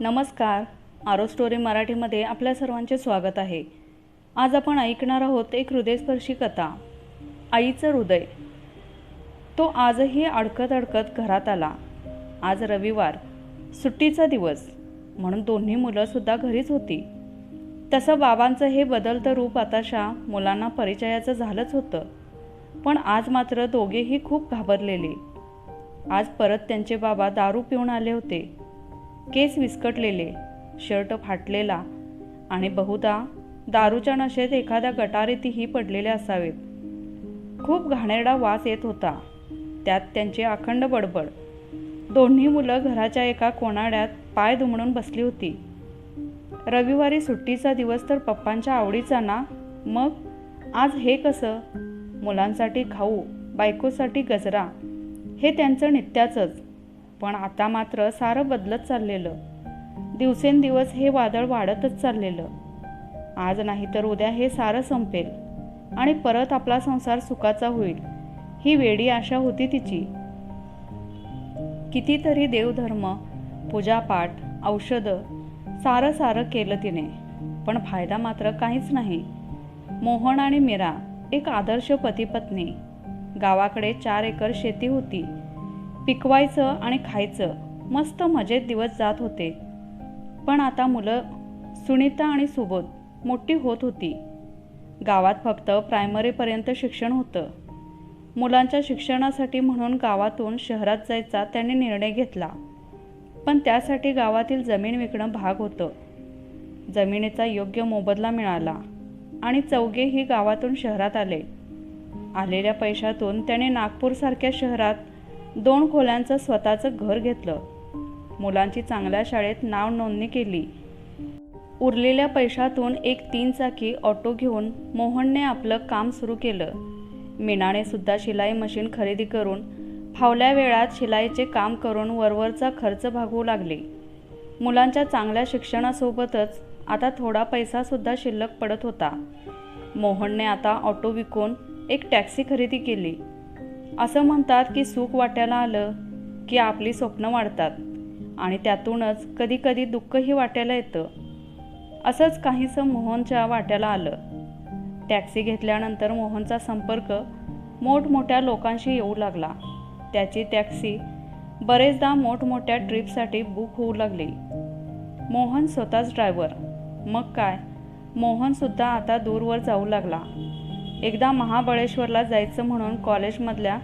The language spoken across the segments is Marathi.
नमस्कार. आरो स्टोरी मराठीमध्ये आपल्या सर्वांचे स्वागत आहे. आज आपण ऐकणार आहोत एक हृदयस्पर्शी कथा आईचं हृदय. तो आजही अडकत अडकत घरात आला. आज रविवार सुट्टीचा दिवस म्हणून दोन्ही मुलंसुद्धा घरीच होती. तसं बाबांचं हे बदलतं रूप आताशा मुलांना परिचयाचं झालंच होतं. पण आज मात्र दोघेही खूप घाबरलेले. आज परत त्यांचे बाबा दारू पिऊन आले होते. केस विस्कटलेले शर्ट फाटलेला आणि बहुधा दारूच्या नशेत एखाद्या गटारीतही पडलेले असावेत. खूप घाणेरडा वास येत होता. त्यात त्यांची अखंड बडबड. दोन्ही मुलं घराच्या एका कोणाड्यात पाय दुमडून बसली होती. रविवारी सुट्टीचा दिवस तर पप्पांच्या आवडीचा ना? मग? आज हे कसं? मुलांसाठी खाऊ बायकोसाठी गजरा. हे त्यांचं नित्याचंच. पण आता मात्र सारं बदलत चाललेलं. दिवसेंदिवस हे वादळ वाढतच चाललेलं. आज नाही तर उद्या हे सारं संपेल. आणि परत आपला संसार सुखाचा होईल. ही वेडी आशा होती तिची. कितीतरी देवधर्म पूजापाठ औषधं सारं सारं केलं तिने. पण फायदा मात्र काहीच नाही. मोहन आणि मीरा एक आदर्श पतीपत्नी गावाकडे चार एकर शेती होती. पिकवायचं आणि खायचं. मस्त मजेत दिवस जात होते. पण आता मुलं सुनीता आणि सुबोध मोठी होत होती. गावात फक्त प्रायमरीपर्यंत शिक्षण होतं. मुलांच्या शिक्षणासाठी म्हणून गावातून शहरात जायचा त्याने निर्णय घेतला. पण त्यासाठी गावातील जमीन विकणं भाग होतं. जमिनीचा योग्य मोबदला मिळाला आणि चौघेही गावातून शहरात आले. आलेल्या पैशातून त्याने नागपूरसारख्या शहरात दोन खोल्यांचं स्वतःचं घर घेतलं. मुलांची चांगल्या शाळेत नाव नोंदणी केली. उरलेल्या पैशातून एक तीन चाकी ऑटो घेऊन मोहनने आपलं काम सुरू केलं. मीनाने सुद्धा शिलाई मशीन खरेदी करून फावल्या वेळात शिलाईचे काम करून वरवरचा खर्च भागवू लागले. मुलांच्या चांगल्या शिक्षणासोबतच आता थोडा पैसासुद्धा शिल्लक पडत होता. मोहनने आता ऑटो विकून एक टॅक्सी खरेदी केली. असं म्हणतात की सुख वाट्याला आलं की आपली स्वप्न वाढतात. आणि त्यातूनच कधीकधी दुःखही वाट्याला येतं. असंच काहीसं मोहनच्या वाट्याला आलं. टॅक्सी घेतल्यानंतर मोहनचा संपर्क मोठमोठ्या लोकांशी येऊ लागला. त्याची टॅक्सी बरेचदा मोठमोठ्या ट्रिपसाठी बुक होऊ लागली. मोहन स्वतःच ड्रायव्हर. मग काय? मोहनसुद्धा आता दूरवर जाऊ लागला. एकदा महाबळेश्वरला जायचं म्हणून कॉलेजमधल्या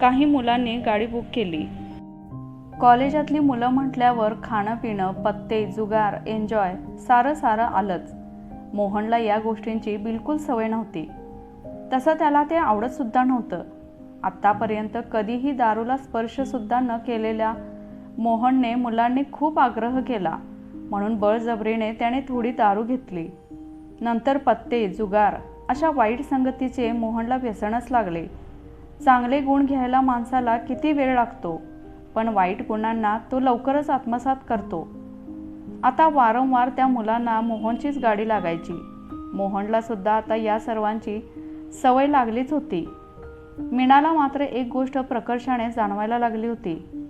काही मुलांनी गाडी बुक केली. कॉलेजातली मुलं म्हटल्यावर खाणं पिणं पत्ते जुगार एन्जॉय सारं सारं आलंच. मोहनला या गोष्टींची बिलकुल सवय नव्हती. तसं त्याला ते आवडतसुद्धा नव्हतं. आत्तापर्यंत कधीही दारूला स्पर्शसुद्धा न केलेल्या मोहनने मुलांनी खूप आग्रह केला. म्हणून बळजबरीने त्याने थोडी दारू घेतली. नंतर पत्ते जुगार अशा वाईट संगतीचे मोहनला व्यसनच लागले. चांगले गुण घ्यायला माणसाला किती वेळ लागतो पण वाईट गुणांना तो लवकरच आत्मसात करतो. आता वारंवार त्या मुलांना मोहनचीच गाडी लागायची. मोहनला सुद्धा आता या सर्वांची सवय लागलीच होती. मीनाला मात्र एक गोष्ट प्रकर्षाने जाणवायला लागली होती.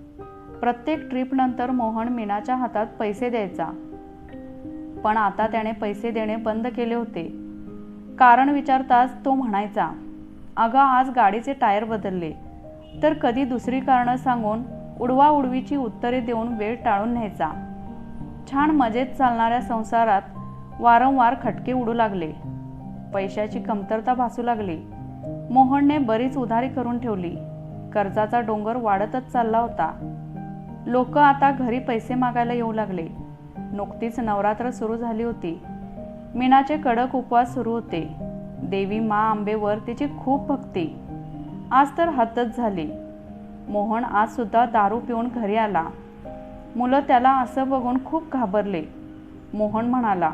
प्रत्येक ट्रिपनंतर मोहन मीनाच्या हातात पैसे द्यायचा. पण आता त्याने पैसे देणे बंद केले होते. कारण विचारताच तो म्हणायचा अगं आज गाडीचे टायर बदलले. तर कधी दुसरी कारणं सांगून उडवा उडवीची उत्तरे देऊन वेळ टाळून न्यायचा. छान मजेत चालणाऱ्या संसारात वारंवार खटके उडू लागले. पैशाची कमतरता भासू लागली. मोहनने बरीच उधारी करून ठेवली. कर्जाचा डोंगर वाढतच चालला होता. लोक आता घरी पैसे मागायला येऊ लागले. नुकतीच नवरात्र सुरू झाली होती. मीनाचे कडक उपवास सुरू होते. देवी मा आंबेवर तिची खूप भक्ती. आज तर हातच झाली. मोहन आज सुद्धा दारू पिऊन घरी आला. मुलं त्याला असं बघून खूप घाबरले. मोहन म्हणाला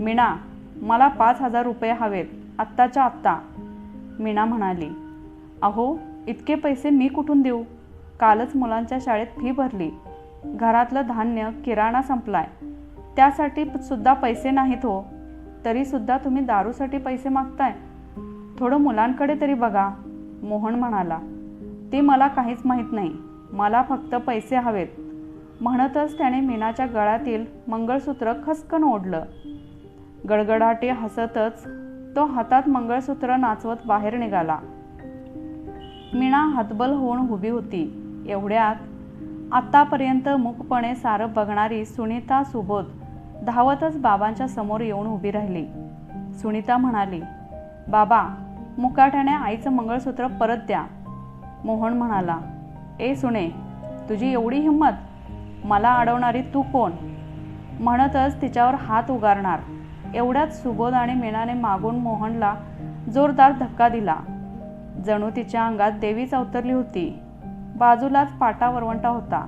मीणा मला पाच हजार रुपये हवेत आत्ताच्या आत्ता. मीणा म्हणाली अहो इतके पैसे मी कुठून देऊ? कालच मुलांच्या शाळेत फी भरली. घरातलं धान्य किराणा संपलाय. त्यासाठी सुद्धा पैसे नाहीत हो. तरीसुद्धा तुम्ही दारूसाठी पैसे मागताय. थोडं मुलांकडे तरी बघा मोहन म्हणाला. ते मला काहीच माहीत नाही. मला फक्त पैसे हवेत. म्हणतच त्याने मीनाच्या गळ्यातील मंगळसूत्र खसकन ओढलं. गडगडाटे हसतच तो हातात मंगळसूत्र नाचवत बाहेर निघाला. मीना हतबल होऊन उभी होती. एवढ्यात आत्तापर्यंत मूकपणे सारं बघणारी सुनीता सुबोध धावतच बाबांच्या समोर येऊन उभी राहिली. सुनीता म्हणाली बाबा मुकाट्याने आईचं मंगळसूत्र परत द्या. मोहन म्हणाला ए सुने तुझी एवढी हिंमत? मला अडवणारी तू कोण? म्हणतच तिच्यावर हात उगारणार. एवढ्यात सुबोध आणि मीनाने मागून मोहनला जोरदार धक्का दिला. जणू तिच्या अंगात देवीच अवतरली होती. बाजूलाच पाटा वरवंटा होता.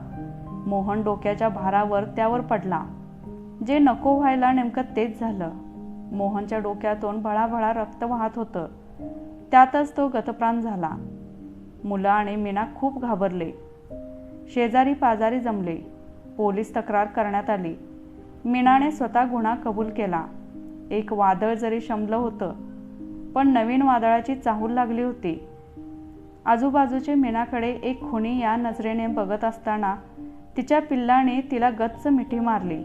मोहन डोक्याच्या भारावर त्यावर पडला. जे नको व्हायला नेमकं तेच झालं. मोहनच्या डोक्यातून भळाभळा रक्त वाहत होतं. त्यातच तो गतप्राण झाला. मुलं आणि मीना खूप घाबरले. शेजारी पाजारी जमले. पोलीस तक्रार करण्यात आली. मीनाने स्वतः गुन्हा कबूल केला. एक वादळ जरी शमलं होतं पण नवीन वादळाची चाहूल लागली होती. आजूबाजूचे मीनाकडे एक खुणी या नजरेने बघत असताना तिच्या पिल्लाने तिला गच्च मिठी मारली.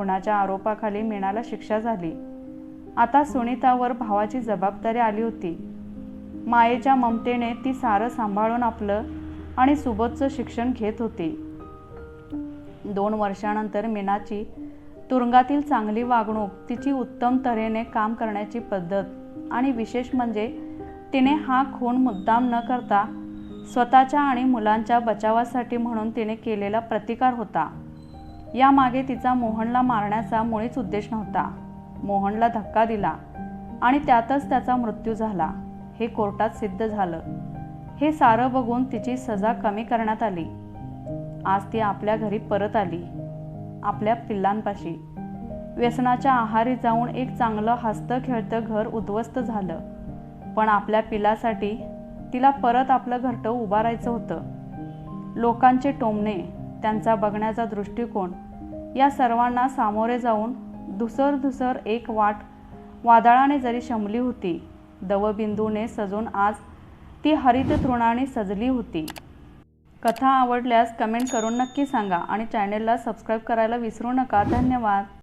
खुनाच्या आरोपाखाली मीणाला शिक्षा झाली. आता सुनीतावर भावाची जबाबदारी आली होती. मायेच्या ममतेने ती सारं सांभाळून आपलं आणि सुबोधचं शिक्षण घेत होती. दोन वर्षानंतर मीनाची तुरुंगातील चांगली वागणूक तिची उत्तम तऱ्हेने काम करण्याची पद्धत आणि विशेष म्हणजे तिने हा खून मुद्दाम न करता स्वतःच्या आणि मुलांच्या बचावासाठी म्हणून तिने केलेला प्रतिकार होता. यामागे तिचा मोहनला मारण्याचा मुळीच उद्देश नव्हता. मोहनला धक्का दिला आणि त्यातच त्याचा मृत्यू झाला. हे कोर्टात सिद्ध झालं. हे सारं बघून तिची सजा कमी करण्यात आली. आज ती आपल्या घरी परत आली. आपल्या पिल्लांपाशी. व्यसनाच्या आहारी जाऊन एक चांगलं हसतं खेळतं घर उद्ध्वस्त झालं. पण आपल्या पिलासाठी तिला परत आपलं घरटं उभारायचं होतं. लोकांचे टोमणे त्यांचा बघण्याचा दृष्टिकोन. या सर्वांना सामोरे जाऊन धुसर धुसर एक वाट वादळाने जरी शमली होती दवबिंदूने सजून आज ती हरित तृणाने सजली होती. कथा आवडल्यास कमेंट करून नक्की सांगा आणि चॅनेलला सबस्क्राईब करायला विसरू नका. धन्यवाद.